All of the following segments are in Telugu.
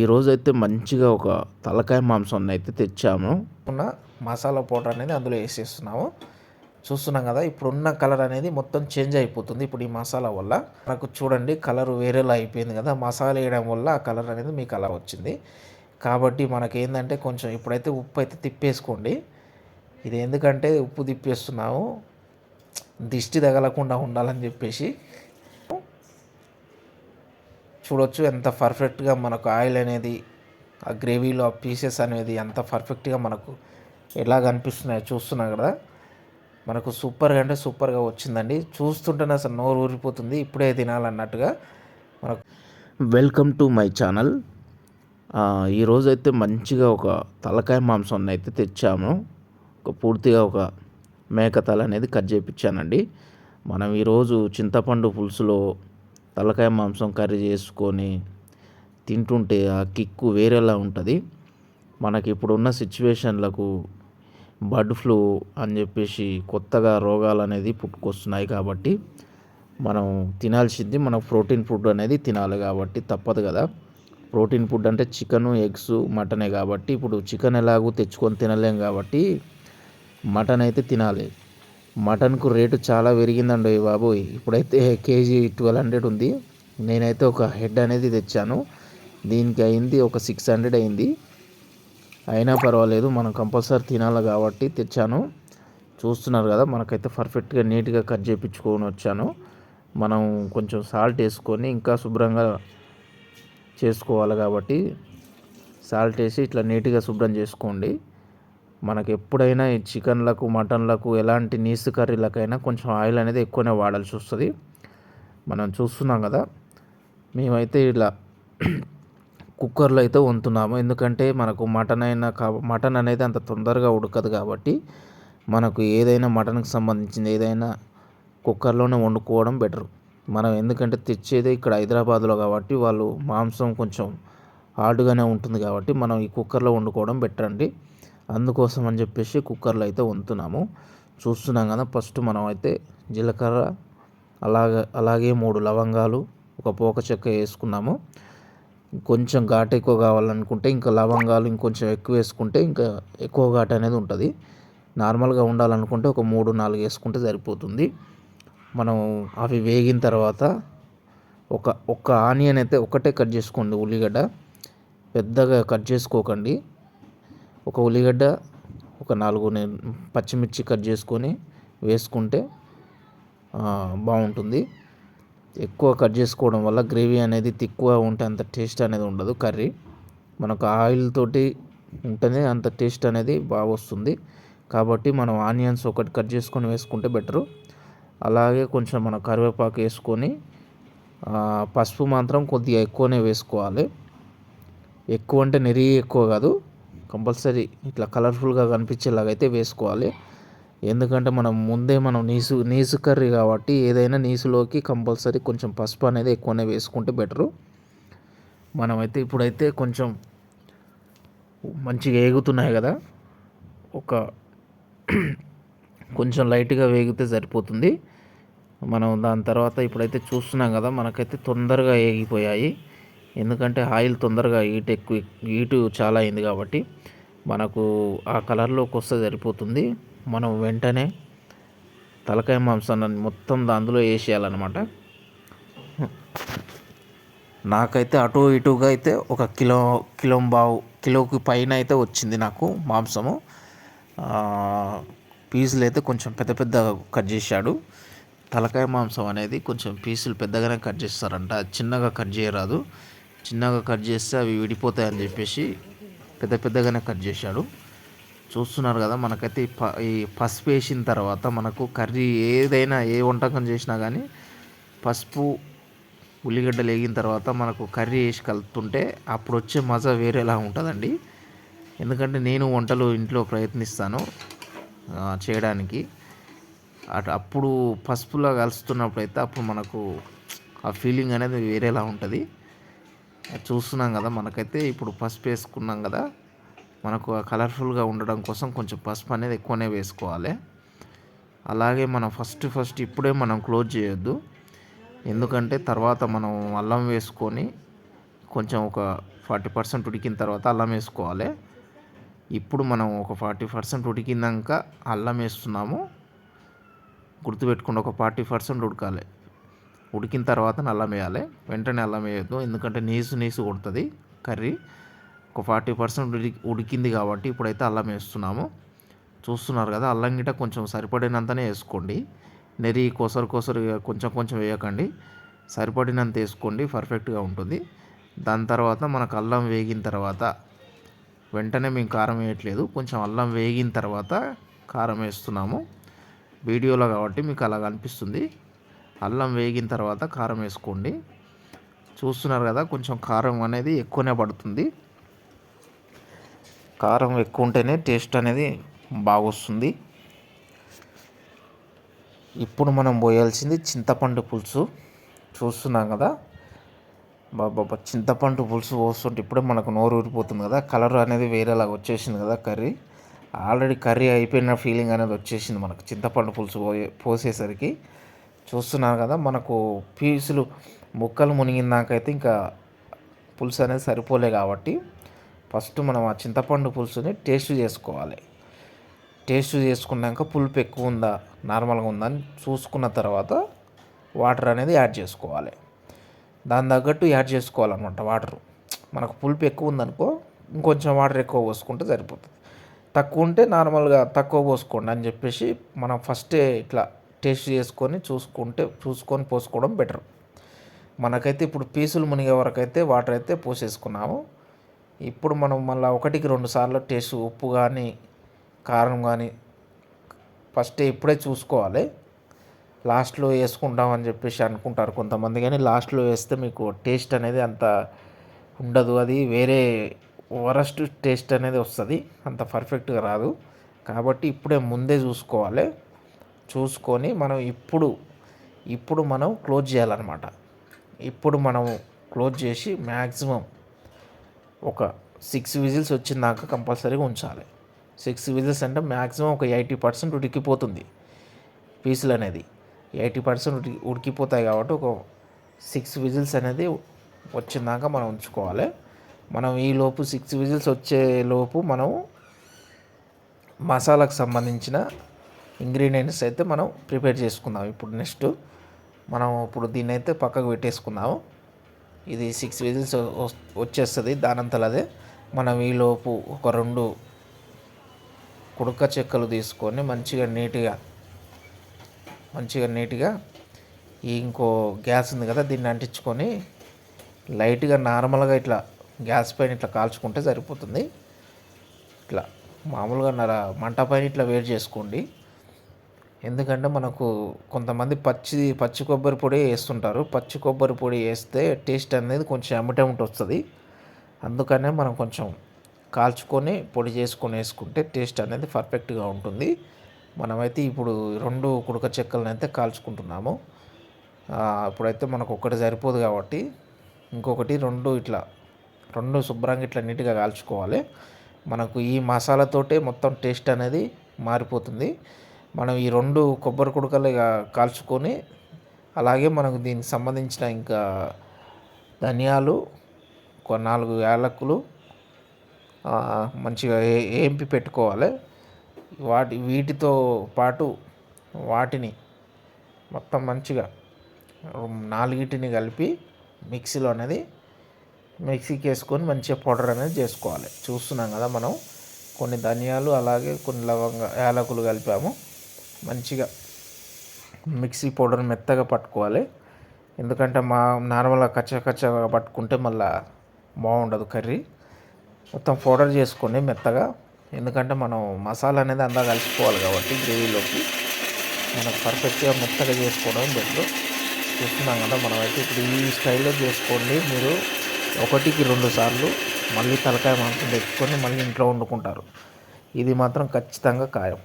ఈరోజు అయితే మంచిగా ఒక తలకాయ మాంసం అయితే తెచ్చాము. ఉన్న మసాలా పౌడర్ అనేది అందులో వేసేస్తున్నాము. చూస్తున్నాం కదా ఇప్పుడున్న కలర్ అనేది మొత్తం చేంజ్ అయిపోతుంది ఇప్పుడు ఈ మసాలా వల్ల. మనకు చూడండి కలర్ వేరేలా అయిపోయింది కదా మసాలా వేయడం వల్ల ఆ కలర్ అనేది మీకు అలా వచ్చింది. కాబట్టి మనకి ఏంటంటే కొంచెం ఇప్పుడైతే ఉప్పు అయితే తిప్పేసుకోండి. ఇది ఎందుకంటే ఉప్పు తిప్పేస్తున్నాము. దిష్టి తగలకుండా ఉండాలని చెప్పేసి చూడొచ్చు ఎంత పర్ఫెక్ట్గా మనకు ఆయిల్ అనేది ఆ గ్రేవీలో ఆ పీసెస్ అనేది ఎంత పర్ఫెక్ట్గా మనకు ఎలా కనిపిస్తున్నాయో చూస్తున్నాం కదా. మనకు సూపర్గా అంటే సూపర్గా వచ్చిందండి. చూస్తుంటేనే అసలు నోరు ఊరిపోతుంది. ఇప్పుడే తినాలన్నట్టుగా మనకు వెల్కమ్ టు మై ఛానల్. ఈరోజైతే మంచిగా ఒక తలకాయ మాంసం అయితే తెచ్చాము. ఒక పూర్తిగా ఒక మేక తల అనేది కట్ చేయించానండి మనం ఈరోజు చింతపండు పులుసులో తలకాయ మాంసం కర్రీ చేసుకొని తింటుంటే ఆ కిక్కు వేరేలా ఉంటుంది. మనకి ఇప్పుడున్న సిచ్యువేషన్లకు బర్డ్ ఫ్లూ అని చెప్పేసి కొత్తగా రోగాలు అనేది పుట్టుకొస్తున్నాయి కాబట్టి మనం తినాల్సింది మనం ప్రోటీన్ ఫుడ్ అనేది తినాలి కాబట్టి తప్పదు కదా. ప్రోటీన్ ఫుడ్ అంటే చికెన్ ఎగ్స్ మటనే కాబట్టి ఇప్పుడు చికెన్ ఎలాగో తెచ్చుకొని తినలేం కాబట్టి మటన్ అయితే తినాలి. మటన్కు రేటు చాలా పెరిగిందండి బాబోయ్. ఇప్పుడైతే కేజీ ట్వెల్వ్ హండ్రెడ్ ఉంది. నేనైతే ఒక హెడ్ అనేది తెచ్చాను. దీనికి అయింది ఒక సిక్స్ హండ్రెడ్ అయింది. అయినా పర్వాలేదు మనం కంపల్సరీ తినాలి కాబట్టి తెచ్చాను. చూస్తున్నారు కదా మనకైతే పర్ఫెక్ట్గా నీట్గా కట్ చేయించుకొని వచ్చాను. మనం కొంచెం సాల్ట్ వేసుకొని ఇంకా శుభ్రంగా చేసుకోవాలి కాబట్టి సాల్ట్ వేసి ఇట్లా నీట్గా శుభ్రం చేసుకోండి. మనకి ఎప్పుడైనా ఈ చికెన్లకు మటన్లకు ఎలాంటి నీసు కర్రీలకైనా కొంచెం ఆయిల్ అనేది ఎక్కువనే వాడాల్సి వస్తుంది. మనం చూస్తున్నాం కదా మేమైతే ఇలా కుక్కర్లో అయితే వంతున్నాము ఎందుకంటే మనకు మటన్ అయినా కా మటన్ అనేది అంత తొందరగా ఉడకదు కాబట్టి మనకు ఏదైనా మటన్కి సంబంధించింది ఏదైనా కుక్కర్లోనే వండుకోవడం బెటర్. మనం ఎందుకంటే తెచ్చేది ఇక్కడ హైదరాబాద్లో కాబట్టి వాళ్ళు మాంసం కొంచెం హార్డ్గానే ఉంటుంది కాబట్టి మనం ఈ కుక్కర్లో వండుకోవడం బెటర్ అండి. అందుకోసం అని చెప్పేసి కుక్కర్లో అయితే వండుతున్నాము చూస్తున్నాం కదా ఫస్ట్ మనం అయితే జీలకర్ర అలాగే అలాగే మూడు లవంగాలు ఒక పోక చెక్క వేసుకున్నాము. కొంచెం ఘాటు ఎక్కువ కావాలనుకుంటే ఇంకా లవంగాలు ఇంకొంచెం ఎక్కువ వేసుకుంటే ఇంకా ఎక్కువ ఘాటు అనేది ఉంటుంది. నార్మల్గా ఉండాలనుకుంటే ఒక మూడు నాలుగు వేసుకుంటే సరిపోతుంది. మనం అవి వేగిన తర్వాత ఒక ఒక ఆనియన్ అయితే ఒకటే కట్ చేసుకోండి ఉల్లిగడ్డ. పెద్దగా కట్ చేసుకోకండి. ఒక ఉల్లిగడ్డ ఒక నాలుగు పచ్చిమిర్చి కట్ చేసుకొని వేసుకుంటే బాగుంటుంది. ఎక్కువ కట్ చేసుకోవడం వల్ల గ్రేవీ అనేది తిక్కువ ఉంటే అంత టేస్ట్ అనేది ఉండదు కర్రీ. మనకు ఆయిల్ తోటి ఉంటేనే అంత టేస్ట్ అనేది బాగా వస్తుంది. కాబట్టి మనం ఆనియన్స్ ఒకటి కట్ చేసుకొని వేసుకుంటే బెటరు. అలాగే కొంచెం మన కరివేపాకు వేసుకొని పసుపు మాత్రం కొద్దిగా ఎక్కువనే వేసుకోవాలి. ఎక్కువ అంటే నెరి ఎక్కువ కాదు. కంపల్సరీ ఇట్లా కలర్ఫుల్గా కనిపించేలాగా అయితే వేసుకోవాలి. ఎందుకంటే మనం ముందే మనం నీసు నీసు కర్రీ కాబట్టి ఏదైనా నీసులోకి కంపల్సరీ కొంచెం పసుపు అనేది ఎక్కువనే వేసుకుంటే బెటరు. మనమైతే ఇప్పుడైతే కొంచెం మంచిగా వేగుతున్నాయి కదా. ఒక కొంచెం లైట్గా వేగితే సరిపోతుంది. మనం దాని తర్వాత ఇప్పుడైతే చూస్తున్నాం కదా మనకైతే తొందరగా వేగిపోయాయి ఎందుకంటే ఆయిల్ తొందరగా హీట్ ఎక్కువ హీటు చాలా అయింది కాబట్టి మనకు ఆ కలర్లోకి వస్తే సరిపోతుంది. మనం వెంటనే తలకాయ మాంసాన్ని మొత్తం అందులో వేసేయాలన్నమాట. నాకైతే అటు ఇటుగా అయితే ఒక కిలో కిలో బావు కిలోకి పైన అయితే వచ్చింది నాకు మాంసము. పీసులు అయితే కొంచెం పెద్ద పెద్ద కట్ చేశాడు. తలకాయ మాంసం అనేది కొంచెం పీసులు పెద్దగానే కట్ చేస్తారంట చిన్నగా కట్ చేయరాదు. చిన్నగా కట్ చేస్తే అవి విడిపోతాయని చెప్పేసి పెద్ద పెద్దగానే కట్ చేశాడు. చూస్తున్నారు కదా మనకైతే ఈ పసుపు వేసిన తర్వాత మనకు కర్రీ ఏదైనా ఏ వంటకం చేసినా కానీ పసుపు ఉల్లిగడ్డలు వేగిన తర్వాత మనకు కర్రీ వేసి కలుపుతుంటే అప్పుడు వచ్చే మజా వేరేలా ఉంటుందండి. ఎందుకంటే నేను వంటలు ఇంట్లో ప్రయత్నిస్తాను చేయడానికి. అటు అప్పుడు పసుపులో కలుస్తున్నప్పుడు అయితే అప్పుడు మనకు ఆ ఫీలింగ్ అనేది వేరేలా ఉంటుంది. చూస్తున్నాం కదా మనకైతే ఇప్పుడు పసుపు వేసుకున్నాం కదా మనకు కలర్ఫుల్గా ఉండడం కోసం కొంచెం పసుపు అనేది ఎక్కువనే వేసుకోవాలి. అలాగే మనం ఫస్ట్ ఫస్ట్ ఇప్పుడే మనం క్లోజ్ చేయొద్దు. ఎందుకంటే తర్వాత మనం అల్లం వేసుకొని కొంచెం ఒక ఫార్టీ పర్సెంట్ ఉడికిన తర్వాత అల్లం వేసుకోవాలి. ఇప్పుడు మనం ఒక ఫార్టీ పర్సెంట్ ఉడికినాక అల్లం వేస్తున్నాము. గుర్తుపెట్టుకోండి ఒక ఫార్టీ పర్సెంట్ ఉడకాలి. ఉడికిన తర్వాత అల్లం వేయాలి. వెంటనే అల్లం వేయద్దు. ఎందుకంటే నీసు నీసు కొడుతుంది కర్రీ. ఒక ఫార్టీ పర్సెంట్ ఉడికి ఉడికింది కాబట్టి ఇప్పుడైతే అల్లం వేస్తున్నాము. చూస్తున్నారు కదా అల్లం గిట్ట కొంచెం సరిపడినంతనే వేసుకోండి. నెరి కోసరు కోసరు కొంచెం కొంచెం వేయకండి. సరిపడినంత వేసుకోండి పర్ఫెక్ట్గా ఉంటుంది. దాని తర్వాత మనకు అల్లం వేగిన తర్వాత వెంటనే మేము కారం వేయట్లేదు. కొంచెం అల్లం వేగిన తర్వాత కారం వేస్తున్నాము. వీడియోలో కాబట్టి మీకు అలా అనిపిస్తుంది. అల్లం వేగిన తర్వాత కారం వేసుకోండి. చూస్తున్నారు కదా కొంచెం కారం అనేది ఎక్కువనే పడుతుంది. కారం ఎక్కువ ఉంటేనే టేస్ట్ అనేది బాగొస్తుంది. ఇప్పుడు మనం పోయాల్సింది చింతపండు పులుసు. చూస్తున్నాం కదా బాబా చింతపండు పులుసు పోస్తుంటే ఇప్పుడే మనకు నోరు ఊరిపోతుంది కదా. కలర్ అనేది వేరేలాగా వచ్చేసింది కదా కర్రీ. ఆల్రెడీ కర్రీ అయిపోయిన ఫీలింగ్ అనేది వచ్చేసింది మనకు చింతపండు పులుసు పోయే పోసేసరికి. చూస్తున్నారు కదా మనకు పీసులు ముక్కలు మునిగిందాకైతే ఇంకా పులుసు అనేది సరిపోలే కాబట్టి ఫస్ట్ మనం ఆ చింతపండు పులుసుని టేస్ట్ చేసుకోవాలి. టేస్ట్ చేసుకున్నాక పులుపు ఎక్కువ ఉందా నార్మల్గా ఉందా అని చూసుకున్న తర్వాత వాటర్ అనేది యాడ్ చేసుకోవాలి. దాని తగ్గట్టు యాడ్ చేసుకోవాలన్నమాట వాటర్. మనకు పులుపు ఎక్కువ ఉందనుకో ఇంకొంచెం వాటర్ ఎక్కువ పోసుకుంటే సరిపోతుంది. తక్కువ ఉంటే నార్మల్గా తక్కువ పోసుకోండి అని చెప్పేసి మనం ఫస్టే ఇట్లా టేస్ట్ చేసుకొని చూసుకుంటే చూసుకొని పోసుకోవడం బెటర్ మనకైతే ఇప్పుడు పీసులు మునిగే వరకు అయితే వాటర్ అయితే పోసేసుకున్నాము. ఇప్పుడు మనం మళ్ళీ ఒకటికి రెండు సార్లు టేస్ట్ ఉప్పు కానీ కారం కానీ ఫస్ట్ ఇప్పుడే చూసుకోవాలి. లాస్ట్లో వేసుకుంటామని చెప్పేసి అనుకుంటారు కొంతమంది కానీ లాస్ట్లో వేస్తే మీకు టేస్ట్ అనేది అంత ఉండదు. అది వేరే వరస్ట్ టేస్ట్ అనేది వస్తుంది. అంత పర్ఫెక్ట్గా రాదు. కాబట్టి ఇప్పుడే ముందే చూసుకోవాలి. చూసుకొని మనం ఇప్పుడు ఇప్పుడు మనం క్లోజ్ చేయాలన్నమాట. ఇప్పుడు మనం క్లోజ్ చేసి మ్యాక్సిమం ఒక సిక్స్ విజిల్స్ వచ్చిందాక కంపల్సరీగా ఉంచాలి. సిక్స్ విజిల్స్ అంటే మ్యాక్సిమం ఒక ఎయిటీ పర్సెంట్ ఉడికిపోతుంది పీసులు అనేది. ఎయిటీ పర్సెంట్ ఉడికి ఉడికిపోతాయి కాబట్టి ఒక సిక్స్ విజిల్స్ అనేది వచ్చిందాక మనం ఉంచుకోవాలి. మనం ఈ లోపు సిక్స్ విజిల్స్ వచ్చే లోపు మనం మసాలాకు సంబంధించిన ఇంగ్రీడియంట్స్ అయితే మనం ప్రిపేర్ చేసుకుందాం. ఇప్పుడు నెక్స్ట్ మనం ఇప్పుడు దీన్ని అయితే పక్కకు పెట్టేసుకుందాము. ఇది సిక్స్ విజిల్స్ వచ్చేస్తుంది. దానంతలో అదే మనం ఈలోపు ఒక రెండు కుడక చెక్కలు తీసుకొని మంచిగా నీట్గా మంచిగా నీట్గా ఇంకో గ్యాస్ ఉంది కదా దీన్ని అంటించుకొని లైట్గా నార్మల్గా ఇట్లా గ్యాస్ పైన ఇట్లా కాల్చుకుంటే సరిపోతుంది. ఇట్లా మామూలుగా మంట పైన ఇట్లా వేడి చేసుకోండి. ఎందుకంటే మనకు కొంతమంది పచ్చి పచ్చి కొబ్బరి పొడి వేస్తుంటారు. పచ్చి కొబ్బరి పొడి వేస్తే టేస్ట్ అనేది కొంచెం ఎమ్మటెమ్మట వస్తుంది అందుకనే మనం కొంచెం కాల్చుకొని పొడి చేసుకొని వేసుకుంటే టేస్ట్ అనేది పర్ఫెక్ట్గా ఉంటుంది. మనమైతే ఇప్పుడు రెండు కుడక చెక్కలను అయితే కాల్చుకుంటున్నాము ఇప్పుడైతే మనకు ఒక్కటి సరిపోదు కాబట్టి ఇంకొకటి రెండు ఇట్లా రెండు శుభ్రంగా ఇట్లా నీట్గా కాల్చుకోవాలి. మనకు ఈ మసాలాతోటే మొత్తం టేస్ట్ అనేది మారిపోతుంది. మనం ఈ రెండు కొబ్బరి కుడకలు ఇక కాల్చుకొని అలాగే మనకు దీనికి సంబంధించిన ఇంకా ధనియాలు ఒక నాలుగు యాలకులు మంచిగా ఏంపి పెట్టుకోవాలి. వాటి వీటితో పాటు వాటిని మొత్తం మంచిగా నాలుగిటిని కలిపి మిక్సీలో అనేది మిక్సీకి వేసుకొని మంచిగా పౌడర్ అనేది చేసుకోవాలి. చూస్తున్నాం కదా మనం కొన్ని ధనియాలు అలాగే కొన్ని లవంగ యాలకులు కలిపాము. మంచిగా మిక్సీ పౌడర్ మెత్తగా పట్టుకోవాలి. ఎందుకంటే మా నార్మల్గా కచ్చ కచ్చగా పట్టుకుంటే మళ్ళా బాగుండదు కర్రీ. మొత్తం పౌడర్ చేసుకోండి మెత్తగా ఎందుకంటే మనం మసాలా అనేది అందా కలుసుకోవాలి కాబట్టి గ్రేవీలోకి. మనకు పర్ఫెక్ట్గా మెత్తగా చేసుకోవడం బెటర్. చూస్తున్నాం కదా మనమైతే ఇప్పుడు ఈ స్టైల్లో చేసుకోండి. మీరు ఒకటికి రెండు సార్లు మళ్ళీ తలకాయ మాంసం తెచ్చుకొని మళ్ళీ ఇంట్లో వండుకుంటారు. ఇది మాత్రం ఖచ్చితంగా ఖాయం.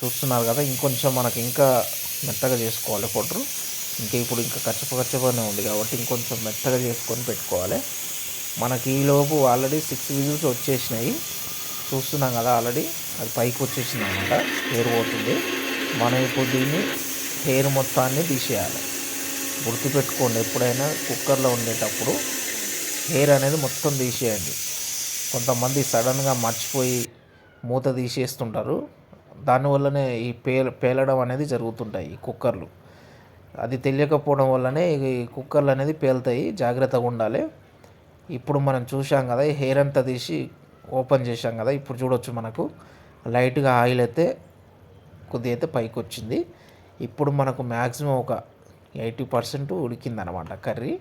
చూస్తున్నారు కదా ఇంకొంచెం మనకి ఇంకా మెత్తగా చేసుకోవాలి పౌడరు. ఇంకా ఇప్పుడు ఇంకా కచ్చప కచ్చపనే ఉంది కాబట్టి ఇంకొంచెం మెత్తగా చేసుకొని పెట్టుకోవాలి. మనకి ఈలోపు ఆల్రెడీ సిక్స్ విజిల్స్ వచ్చేసినాయి. చూస్తున్నాం కదా ఆల్రెడీ అది పైకి వచ్చేసింది అనమాట హెయిర్ పోతుంది మనం ఇప్పుడు దీన్ని హెయిర్ మొత్తాన్ని తీసేయాలి. గుర్తుపెట్టుకోండి ఎప్పుడైనా కుక్కర్లో ఉండేటప్పుడు హెయిర్ అనేది మొత్తం తీసేయండి. కొంతమంది సడన్గా మర్చిపోయి మూత తీసేస్తుంటారు. దానివల్లనే ఈ పేల పేలడం అనేది జరుగుతుంటాయి ఈ కుక్కర్లు. అది తెలియకపోవడం వల్లనే ఈ కుక్కర్లు అనేది పేలుతాయి జాగ్రత్తగా ఉండాలి. ఇప్పుడు మనం చూసాం కదా ఈ హెయిర్ అంతా తీసి ఓపెన్ చేసాం కదా ఇప్పుడు చూడొచ్చు మనకు. లైట్గా ఆయిల్ అయితే కొద్దిగా అయితే పైకి వచ్చింది ఇప్పుడు మనకు మ్యాక్సిమం ఒక ఎయిటీ పర్సెంట్ ఉడికిందనమాట కర్రీ.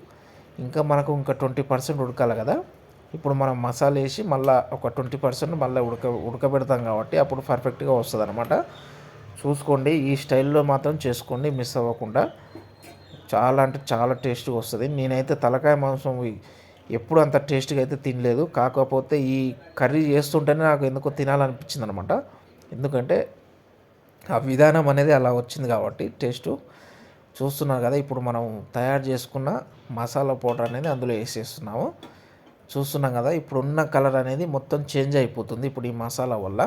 ఇంకా మనకు ఇంకా ట్వంటీ పర్సెంట్ ఉడకాలి కదా. ఇప్పుడు మనం మసాలా వేసి మళ్ళీ ఒక ట్వంటీ పర్సెంట్ మళ్ళీ ఉడక ఉడకబెడతాం కాబట్టి అప్పుడు పర్ఫెక్ట్గా వస్తుంది అనమాట చూసుకోండి ఈ స్టైల్లో మాత్రం చేసుకోండి మిస్ అవ్వకుండా. చాలా అంటే చాలా టేస్ట్గా వస్తుంది. నేనైతే తలకాయ మాంసం ఎప్పుడు అంత టేస్ట్గా అయితే తినలేదు. కాకపోతే ఈ కర్రీ చేస్తుంటేనే నాకు ఎందుకో తినాలనిపించింది అనమాట ఎందుకంటే ఆ విధానం అనేది అలా వచ్చింది కాబట్టి టేస్ట్. చూస్తున్నారు కదా ఇప్పుడు మనం తయారు చేసుకున్న మసాలా పౌడర్ అనేది అందులో వేసేస్తున్నాము. చూస్తున్నాం కదా ఇప్పుడు ఉన్న కలర్ అనేది మొత్తం చేంజ్ అయిపోతుంది ఇప్పుడు ఈ మసాలా వల్ల.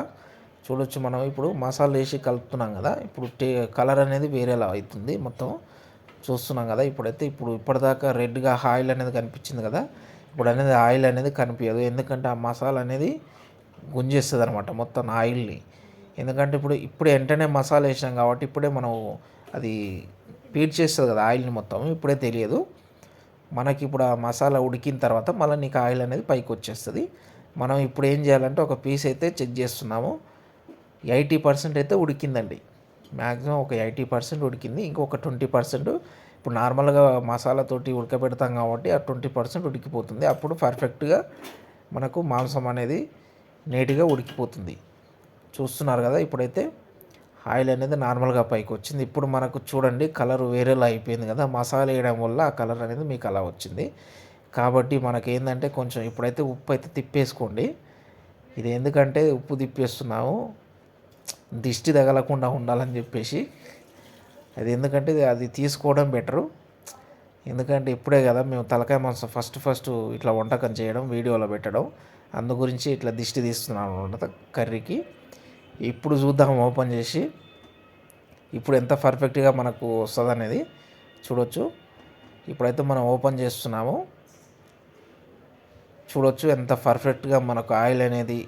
చూడొచ్చు మనం ఇప్పుడు మసాలా వేసి కలుపుతున్నాం కదా ఇప్పుడు టే కలర్ అనేది వేరేలా అవుతుంది మొత్తం. చూస్తున్నాం కదా ఇప్పుడైతే ఇప్పుడు ఇప్పటిదాకా రెడ్గా ఆయిల్ అనేది కనిపించింది కదా ఇప్పుడు అనేది ఆయిల్ అనేది కనిపించదు. ఎందుకంటే ఆ మసాలా అనేది గుంజేస్తుంది అనమాట మొత్తం ఆయిల్ని. ఎందుకంటే ఇప్పుడు ఇప్పుడు వెంటనే మసాలా వేసాం కాబట్టి ఇప్పుడే మనం అది పీడ్ చేస్తుంది కదా ఆయిల్ని మొత్తం. ఇప్పుడే తెలియదు. మనకి ఇప్పుడు ఆ మసాలా ఉడికిన తర్వాత మళ్ళీ నీకు ఆయిల్ అనేది పైకి వచ్చేస్తుంది. మనం ఇప్పుడు ఏం చేయాలంటే ఒక పీస్ అయితే చెక్ చేస్తున్నాము. ఎయిటీ పర్సెంట్ అయితే ఉడికిందండి. మ్యాక్సిమం ఒక ఎయిటీ పర్సెంట్ ఉడికింది. ఇంకొక ట్వంటీ పర్సెంట్ ఇప్పుడు నార్మల్గా మసాలాతోటి ఉడకబెడతాం కాబట్టి ఆ ట్వంటీ పర్సెంట్ ఉడికిపోతుంది. అప్పుడు పర్ఫెక్ట్గా మనకు మాంసం అనేది నీట్గా ఉడికిపోతుంది. చూస్తున్నారు కదా ఇప్పుడైతే. ఆయిల్ అనేది నార్మల్గా పైకి వచ్చింది. ఇప్పుడు మనకు చూడండి కలర్ వేరేలా అయిపోయింది కదా మసాలా వేయడం వల్ల ఆ కలర్ అనేది మీకు అలా వచ్చింది. కాబట్టి మనకి ఏంటంటే కొంచెం ఇప్పుడైతే ఉప్పు అయితే తిప్పేసుకోండి. ఇది ఎందుకంటే ఉప్పు తిప్పేస్తున్నాము. దిష్టి తగలకుండా ఉండాలని చెప్పేసి. అది ఎందుకంటే అది తీసుకోవడం బెటరు. ఎందుకంటే ఇప్పుడే కదా మేము తలకాయ మాంసం ఫస్ట్ ఫస్ట్ ఇట్లా వంటకం చేయడం వీడియోలో పెట్టడం. అందు గురించి ఇట్లా దిష్టి తీస్తున్నాను అనమాట కర్రీకి. ఇప్పుడు చూద్దాం ఓపెన్ చేసి. ఇప్పుడు ఎంత పర్ఫెక్ట్గా మనకు వస్తుంది అనేది చూడొచ్చు. ఇప్పుడైతే మనం ఓపెన్ చేస్తున్నాము. చూడొచ్చు ఎంత పర్ఫెక్ట్గా మనకు ఆయిల్ అనేది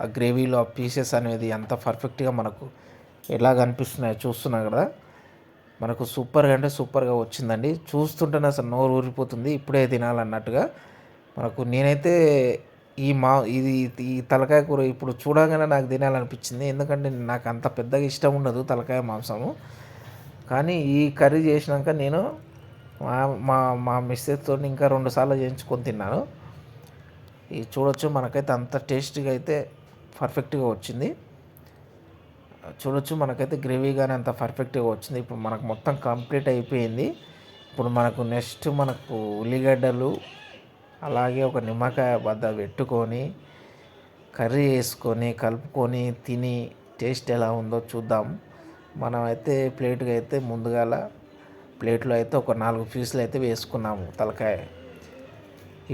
ఆ గ్రేవీలో ఆ పీసెస్ అనేది ఎంత పర్ఫెక్ట్గా మనకు ఎలా కనిపిస్తున్నాయో చూస్తున్నాం కదా. మనకు సూపర్గా అంటే సూపర్గా వచ్చిందండి. చూస్తుంటేనే అసలు నోరు ఊరిపోతుంది. ఇప్పుడే తినాలన్నట్టుగా. మనకు నేనైతే ఈ మా ఇది ఈ తలకాయ కూర ఇప్పుడు చూడగానే నాకు తినాలనిపించింది. ఎందుకంటే నాకు అంత పెద్దగా ఇష్టం ఉండదు తలకాయ మాంసము. కానీ ఈ కర్రీ చేసినాక నేను మా మా మా మిస్సెస్తో ఇంకా రెండు సార్లు చేయించుకొని తిన్నాను. ఇది చూడొచ్చు మనకైతే అంత టేస్టీగా అయితే పర్ఫెక్ట్గా వచ్చింది. చూడొచ్చు మనకైతే గ్రేవీ కానీ అంత పర్ఫెక్ట్గా వచ్చింది. ఇప్పుడు మనకు మొత్తం కంప్లీట్ అయిపోయింది. ఇప్పుడు మనకు నెక్స్ట్ మనకు ఉల్లిగడ్డలు అలాగే ఒక నిమ్మకాయ బద్ద పెట్టుకొని కర్రీ వేసుకొని కలుపుకొని తిని టేస్ట్ ఎలా ఉందో చూద్దాం. మనమైతే ప్లేట్గా అయితే ముందుగాల ప్లేట్లో అయితే ఒక నాలుగు పీసులు అయితే వేసుకున్నాము తలకాయ.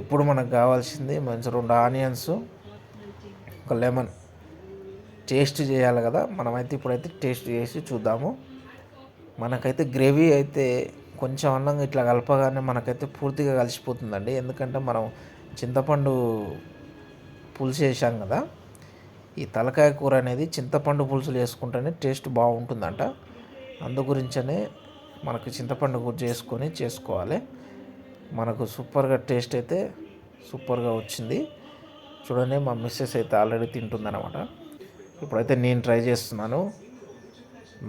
ఇప్పుడు మనకు కావాల్సింది మంచి రెండు ఆనియన్స్ ఒక లెమన్. టేస్ట్ చేయాలి కదా మనమైతే ఇప్పుడైతే టేస్ట్ చేసి చూద్దాము. మనకైతే గ్రేవీ అయితే కొంచెం అన్నం ఇట్లా కలపగానే మనకైతే పూర్తిగా కలిసిపోతుందండి. ఎందుకంటే మనం చింతపండు పులుసు వేసాం కదా. ఈ తలకాయ కూర అనేది చింతపండు పులుసులు వేసుకుంటేనే టేస్ట్ బాగుంటుందంట. అందు గురించనే మనకు చింతపండు కూర చేసుకొని చేసుకోవాలి. మనకు సూపర్గా టేస్ట్ అయితే సూపర్గా వచ్చింది. చూడండి మా మిస్సెస్ అయితే ఆల్రెడీ తింటుందన్నమాట. ఇప్పుడైతే నేను ట్రై చేస్తున్నాను.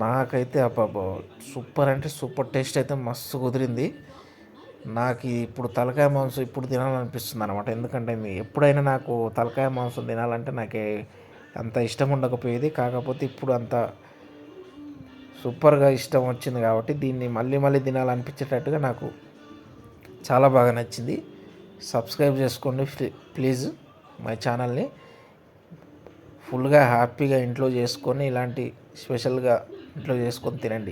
నాకైతే అబ్బాబో సూపర్ అంటే సూపర్ టేస్ట్ అయితే మస్తు కుదిరింది. నాకు ఇప్పుడు తలకాయ మాంసం ఇప్పుడు తినాలనిపిస్తుంది అనమాట ఎందుకంటే ఎప్పుడైనా నాకు తలకాయ మాంసం తినాలంటే నాకు అంత ఇష్టం ఉండకపోయేది. కాకపోతే ఇప్పుడు అంత సూపర్గా ఇష్టం వచ్చింది కాబట్టి దీన్ని మళ్ళీ మళ్ళీ తినాలనిపించేటట్టుగా నాకు చాలా బాగా నచ్చింది. సబ్స్క్రైబ్ చేసుకోండి ప్లీజ్ మై ఛానల్ని. ఫుల్గా హ్యాపీగా ఇంట్లో చేసుకొని ఇలాంటి స్పెషల్గా ఇంట్లో చేసుకొని తినండి